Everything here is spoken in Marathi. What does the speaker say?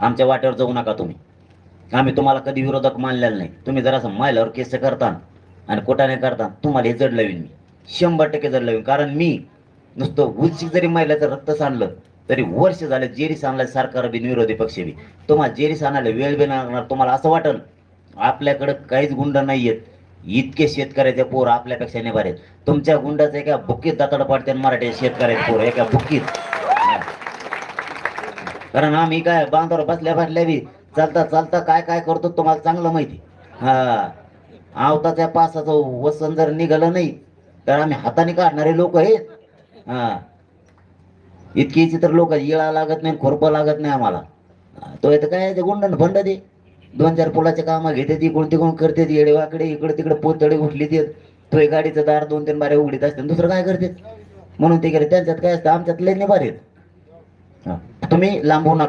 आमच्या वाट्यावर जाऊ नका तुम्ही. आम्ही तुम्हाला कधी विरोधक मानलेला नाही. तुम्ही जरासं मायल्यावर केस करता आणि कोटाने करता तुम्हाला हे जड लावीन मी. शंभर टक्के जड लावीन. कारण मी नुसतं उलशी जरी महिलाचं रक्त सांडलं तरी वर्ष झालं जेरी आणलं सरकार बिन विरोधी पक्ष बी. तुम्हाला जेरी आणायला वेळ बी लागणार तुम्हाला असं वाटल आपल्याकडं काहीच गुंड नाही आहेत इतके शेतकऱ्याचे पोर आपल्यापेक्षा नेबार आहेत तुमच्या गुंडाचं एका बुक्कीत दातड पडते मराठी शेतकऱ्याचे पोर एका बुक्कीत. कारण आम्ही काय बांधावर बसल्या बसल्या बी चालता चालता काय काय करतो तुम्हाला चांगलं माहिती. हा. आवताच्या पासाचं वसन जर निघालं नाही तर आम्ही हाताने काढणारे लोक आहेत. हा. इतकी चित्र लोक येळा लागत नाही खोरपं लागत नाही आम्हाला. तो इथं काय ते गुंडन फंड दे दोन चार पुलाचे कामं घेते ती कोणती कोण करते ती येडे वाकडे इकडे तिकडे पोतडे उठली ते. तो एक गाडीचं दार दोन तीन बारे उघडीत असते दुसरं काय करते? म्हणून ते गेले त्यांच्यात काय असतं आमच्यात लय निभार आहेत. हा. तुम्ही लांबू नका.